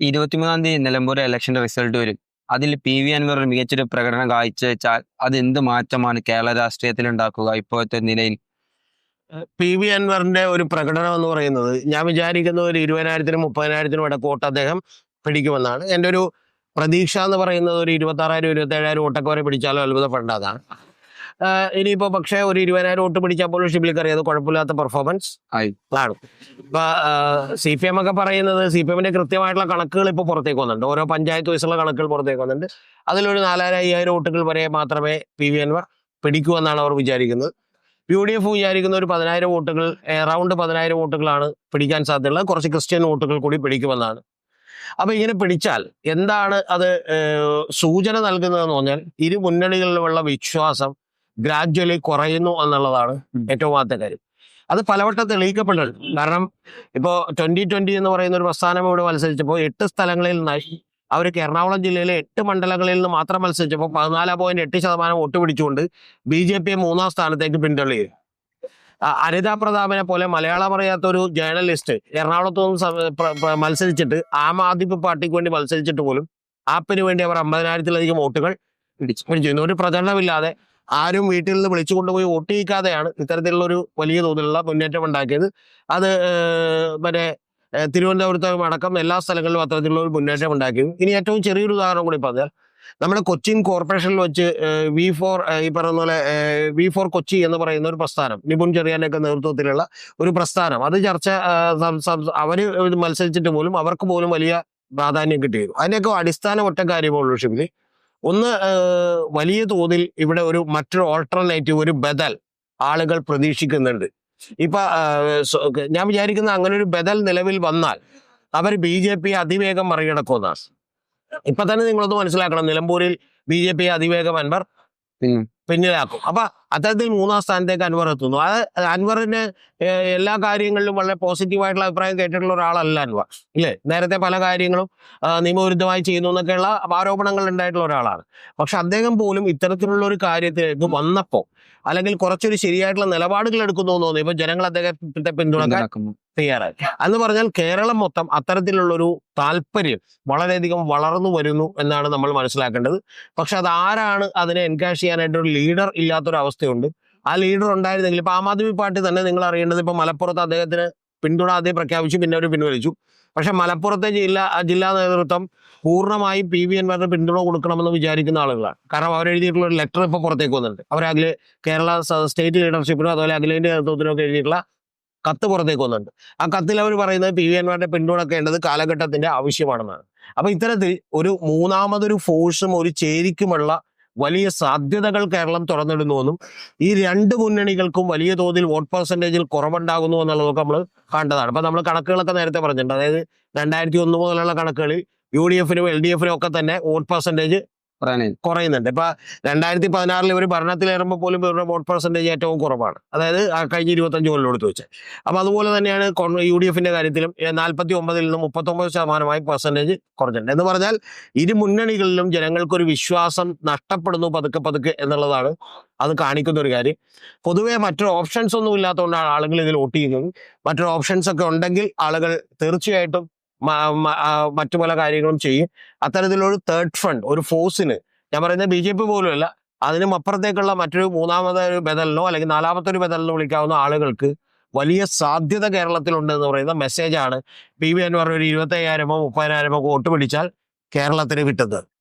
ഇരുപത്തിമൂന്നാം തീയതി നിലമ്പൂർ ഇലക്ഷന്റെ റിസൾട്ട് വരും. അതിൽ പി വി അൻവർ ഒരു മികച്ചൊരു പ്രകടനം കാഴ്ച കാഴ്ചവെച്ചാൽ അത് എന്ത് മാറ്റമാണ് കേരള രാഷ്ട്രീയത്തിൽ ഉണ്ടാക്കുക ഇപ്പോഴത്തെ നിലയിൽ? പി വി അൻവറിന്റെ ഒരു പ്രകടനം എന്ന് പറയുന്നത് ഞാൻ വിചാരിക്കുന്ന ഒരു ഇരുപതിനായിരത്തിനും മുപ്പതിനായിരത്തിനും ഇടയ്ക്ക് വോട്ട് അദ്ദേഹം പിടിക്കുമെന്നാണ്. എന്റെ ഒരു പ്രതീക്ഷ എന്ന് പറയുന്നത് ഒരു ഇരുപത്തി ആറായിരം ഇരുപത്തി ഏഴായിരം വോട്ടൊക്കെ വരെ പിടിച്ചാലും അത്ഭുതപ്പെടേണ്ടതാണ്. ഇനിയിപ്പോ പക്ഷേ ഒരു ഇരുപതിനായിരം വോട്ട് പിടിച്ചാൽ പോലും ഷിബിലിക്ക് അറിയാതെ കുഴപ്പമില്ലാത്ത പെർഫോമൻസ് ആണ് ഇപ്പൊ സി പി എം ഒക്കെ പറയുന്നത് സി പി എമ്മിന്റെ കൃത്യമായിട്ടുള്ള കണക്കുകൾ ഇപ്പൊ പുറത്തേക്ക് വന്നിട്ടുണ്ട്. ഓരോ പഞ്ചായത്ത് വയസ്സുള്ള കണക്കുകൾ പുറത്തേക്ക് വന്നിട്ടുണ്ട്. അതിലൊരു നാലായിരം അയ്യായിരം വോട്ടുകൾ വരെ മാത്രമേ പി വി അൻവർ പിടിക്കൂ എന്നാണ് അവർ വിചാരിക്കുന്നത്. യു ഡി എഫ് വിചാരിക്കുന്ന ഒരു പതിനായിരം വോട്ടുകൾ എറൗണ്ട് പതിനായിരം വോട്ടുകളാണ് പിടിക്കാൻ സാധ്യതയുള്ളത്. കുറച്ച് ക്രിസ്ത്യൻ വോട്ടുകൾ കൂടി പിടിക്കുമെന്നാണ്. അപ്പൊ ഇങ്ങനെ പിടിച്ചാൽ എന്താണ് അത് സൂചന നൽകുന്നതെന്ന് പറഞ്ഞാൽ ഇരു മുന്നണികളിലുമുള്ള വിശ്വാസം ഗ്രാജ്വലി കുറയുന്നു എന്നുള്ളതാണ് ഏറ്റവും ആദ്യത്തെ കാര്യം. അത് പലവട്ടം തെളിയിക്കപ്പെട്ടിട്ടുണ്ട്. കാരണം ഇപ്പോൾ ട്വന്റി ട്വന്റി എന്ന് പറയുന്ന ഒരു പ്രസ്ഥാനം ഇവിടെ മത്സരിച്ചപ്പോൾ എട്ട് സ്ഥലങ്ങളിൽ നിന്നായി. അവർക്ക് എറണാകുളം ജില്ലയിലെ എട്ട് മണ്ഡലങ്ങളിൽ നിന്ന് മാത്രം മത്സരിച്ചപ്പോൾ പതിനാല് പോയിന്റ് എട്ട് ശതമാനം വോട്ട് പിടിച്ചുകൊണ്ട് ബി ജെ പിയെ മൂന്നാം സ്ഥാനത്തേക്ക് പിന്തള്ളി അനിതാ പ്രതാപനെ പോലെ മലയാളം അറിയാത്ത ഒരു ജേർണലിസ്റ്റ് എറണാകുളത്ത് നിന്ന് മത്സരിച്ചിട്ട് ആം ആദ്മി പാർട്ടിക്ക് വേണ്ടി മത്സരിച്ചിട്ട് പോലും ആപ്പിന് വേണ്ടി അവർ അമ്പതിനായിരത്തിലധികം വോട്ടുകൾ പിടിച്ചു. പിടിച്ചു. ഒരു പ്രചരണമില്ലാതെ ആരും വീട്ടിൽ നിന്ന് വിളിച്ചു കൊണ്ടുപോയി വോട്ട് ചെയ്യിക്കാതെയാണ് ഇത്തരത്തിലുള്ള ഒരു വലിയ തോതിലുള്ള മുന്നേറ്റം ഉണ്ടാക്കിയത്. അത് മറ്റേ തിരുവനന്തപുരത്തും അടക്കം എല്ലാ സ്ഥലങ്ങളിലും അത്തരത്തിലുള്ള ഒരു മുന്നേറ്റം ഉണ്ടാക്കിയത്. ഇനി ഏറ്റവും ചെറിയൊരു ഉദാഹരണം കൂടി പറഞ്ഞാൽ നമ്മുടെ കൊച്ചിൻ കോർപ്പറേഷനിൽ വെച്ച് വി ഫോർ ഈ പറയുന്ന പോലെ വി ഫോർ കൊച്ചി എന്ന് പറയുന്ന ഒരു പ്രസ്ഥാനം നിപുൺ ചെറിയാനൊക്കെ നേതൃത്വത്തിലുള്ള ഒരു പ്രസ്ഥാനം. അത് ചർച്ച ഇത് മത്സരിച്ചിട്ട് പോലും അവർക്ക് പോലും വലിയ പ്രാധാന്യം കിട്ടിയിരുന്നു. അതിനൊക്കെ അടിസ്ഥാന ഒറ്റ കാര്യമുള്ളൂ ഷിബിലി ഒന്ന് വലിയ തോതിൽ ഇവിടെ ഒരു മറ്റൊരു ഓൾട്ടർനേറ്റീവ് ഒരു ബദൽ ആളുകൾ പ്രതീക്ഷിക്കുന്നുണ്ട് ഇപ്പൊ ഞാൻ വിചാരിക്കുന്ന അങ്ങനെ ഒരു ബദൽ നിലവിൽ വന്നാൽ അവർ ബി ജെ പി അതിവേഗം മറികടക്കുമെന്നാണ് ഇപ്പൊ തന്നെ നിങ്ങളൊന്ന് മനസ്സിലാക്കണം നിലമ്പൂരിൽ ബി ജെ പി അതിവേഗം അൻവർ. പിന്നിലാക്കും അപ്പൊ അത്തരത്തിൽ മൂന്നാം സ്ഥാനത്തേക്ക് അൻവർ എത്തുന്നു. അത് അൻവറിന് എല്ലാ കാര്യങ്ങളിലും വളരെ പോസിറ്റീവായിട്ടുള്ള അഭിപ്രായം കേട്ടിട്ടുള്ള ഒരാളല്ല അൻവർ. ഇല്ലേ? നേരത്തെ പല കാര്യങ്ങളും നിയമവിരുദ്ധമായി ചെയ്യുന്നു എന്നൊക്കെയുള്ള ആരോപണങ്ങൾ ഉണ്ടായിട്ടുള്ള ഒരാളാണ്. പക്ഷെ അദ്ദേഹം പോലും ഇത്തരത്തിലുള്ള ഒരു കാര്യത്തിലേക്ക് വന്നപ്പോൾ അല്ലെങ്കിൽ കുറച്ചൊരു ശരിയായിട്ടുള്ള നിലപാടുകൾ എടുക്കുന്നു തോന്നുന്നു. ഇപ്പൊ ജനങ്ങൾ അദ്ദേഹത്തെ പിന്തുണക്കാൻ. തയ്യാറായി എന്ന് പറഞ്ഞാൽ കേരളം മൊത്തം അത്തരത്തിലുള്ളൊരു താല്പര്യം വളരെയധികം വളർന്നു വരുന്നു എന്നാണ് നമ്മൾ മനസ്സിലാക്കേണ്ടത്. പക്ഷെ അത് ആരാണ് അതിനെ എൻകാഷ് ചെയ്യാനായിട്ട് ഒരു ലീഡർ ഇല്ലാത്തൊരു അവസ്ഥയുണ്ട്. ആ ലീഡർ ഉണ്ടായിരുന്നെങ്കിൽ ഇപ്പൊ ആം ആദ്മി പാർട്ടി തന്നെ നിങ്ങൾ അറിയേണ്ടത് ഇപ്പൊ മലപ്പുറത്ത് അദ്ദേഹത്തിന് പിന്തുണ ആദ്യം പ്രഖ്യാപിച്ചു പിന്നെ അവർ പിൻവലിച്ചു. പക്ഷെ മലപ്പുറത്തെ ജില്ല ജില്ലാ നേതൃത്വം പൂർണമായി പി വി എൻമാരുടെ പിന്തുണ കൊടുക്കണമെന്ന് വിചാരിക്കുന്ന ആളുകളാണ്. കാരണം അവരെഴുതിയിട്ടുള്ള ഒരു ലെറ്റർ ഇപ്പോൾ പുറത്തേക്ക് വന്നിട്ടുണ്ട്. അവർ അഖില കേരള സ്റ്റേറ്റ് ലീഡർഷിപ്പിനും അതുപോലെ അഖിലേന്ത്യാ നേതൃത്വത്തിനും ഒക്കെ എഴുതിയിട്ടുള്ള കത്ത് പുറത്തേക്ക് വന്നിട്ടുണ്ട്. ആ കത്തിൽ അവർ പറയുന്നത് പി വി എന്മാരുടെ പിന്തുണക്കേണ്ടത് കാലഘട്ടത്തിന്റെ ആവശ്യമാണെന്നാണ്. അപ്പൊ ഇത്തരത്തിൽ ഒരു മൂന്നാമതൊരു ഫോഴ്സും ഒരു ചേരിക്കുമുള്ള വലിയ സാധ്യതകൾ കേരളം തുറന്നിടുന്നുവെന്നും ഈ രണ്ട് മുന്നണികൾക്കും വലിയ തോതിൽ വോട്ട് പെർസെന്റേജിൽ കുറവുണ്ടാകുന്നു എന്നുള്ളതൊക്കെ നമ്മൾ കണ്ടതാണ്. അപ്പൊ നമ്മൾ കണക്കുകളൊക്കെ നേരത്തെ പറഞ്ഞിട്ടുണ്ട്. അതായത് രണ്ടായിരത്തി ഒന്ന് മുതലുള്ള കണക്കുകളിൽ യു ഡി എഫിനും എൽ ഡി എഫിനും ഒക്കെ തന്നെ വോട്ട് പെർസെന്റേജ് കുറയുന്നുണ്ട്. ഇപ്പൊ രണ്ടായിരത്തി പതിനാറിൽ ഇവർ ഭരണത്തിലേറുമ്പോൾ പോലും ഇവരുടെ വോട്ട് പെർസെന്റേജ് ഏറ്റവും കുറവാണ്. അതായത് ആ കഴിഞ്ഞ ഇരുപത്തഞ്ച് കൊല്ലം വെച്ച്. അപ്പൊ അതുപോലെ തന്നെയാണ് യു ഡി എഫിന്റെ കാര്യത്തിലും നാൽപ്പത്തി ഒമ്പതിൽ നിന്ന് മുപ്പത്തൊമ്പത് ശതമാനമായി പെർസെന്റേജ് കുറഞ്ഞിട്ടുണ്ട്. എന്ന് പറഞ്ഞാൽ ഇരു മുന്നണികളിലും ജനങ്ങൾക്കൊരു വിശ്വാസം നഷ്ടപ്പെടുന്നു പതുക്കെ പതുക്കെ എന്നുള്ളതാണ് അത് കാണിക്കുന്ന ഒരു കാര്യം. പൊതുവെ മറ്റൊരു ഓപ്ഷൻസ് ഒന്നും ഇല്ലാത്തതുകൊണ്ടാണ് ആളുകൾ ഇതിൽ വോട്ട് ചെയ്യുന്നത്. മറ്റൊരു ഓപ്ഷൻസ് ഒക്കെ ഉണ്ടെങ്കിൽ ആളുകൾ തീർച്ചയായിട്ടും മറ്റു പല കാര്യങ്ങളും ചെയ്യും. അത്തരത്തിലൊരു തേർഡ് ഫ്രണ്ട് ഒരു ഫോഴ്സിന് ഞാൻ പറയുന്നത് ബി ജെ പി പോലും അല്ല അതിനും അപ്പുറത്തേക്കുള്ള മറ്റൊരു മൂന്നാമത്തെ ഒരു ബദലിനോ അല്ലെങ്കിൽ നാലാമത്തെ ഒരു ബദലിനോ വിളിക്കാവുന്ന ആളുകൾക്ക് വലിയ സാധ്യത കേരളത്തിലുണ്ട് എന്ന് പറയുന്ന മെസ്സേജാണ് പി വി അൻവർ ഒരു ഇരുപത്തയ്യായിരമോ മുപ്പതിനായിരമോ വോട്ട് പിടിച്ചാൽ കേരളത്തിന് കിട്ടുന്നത്.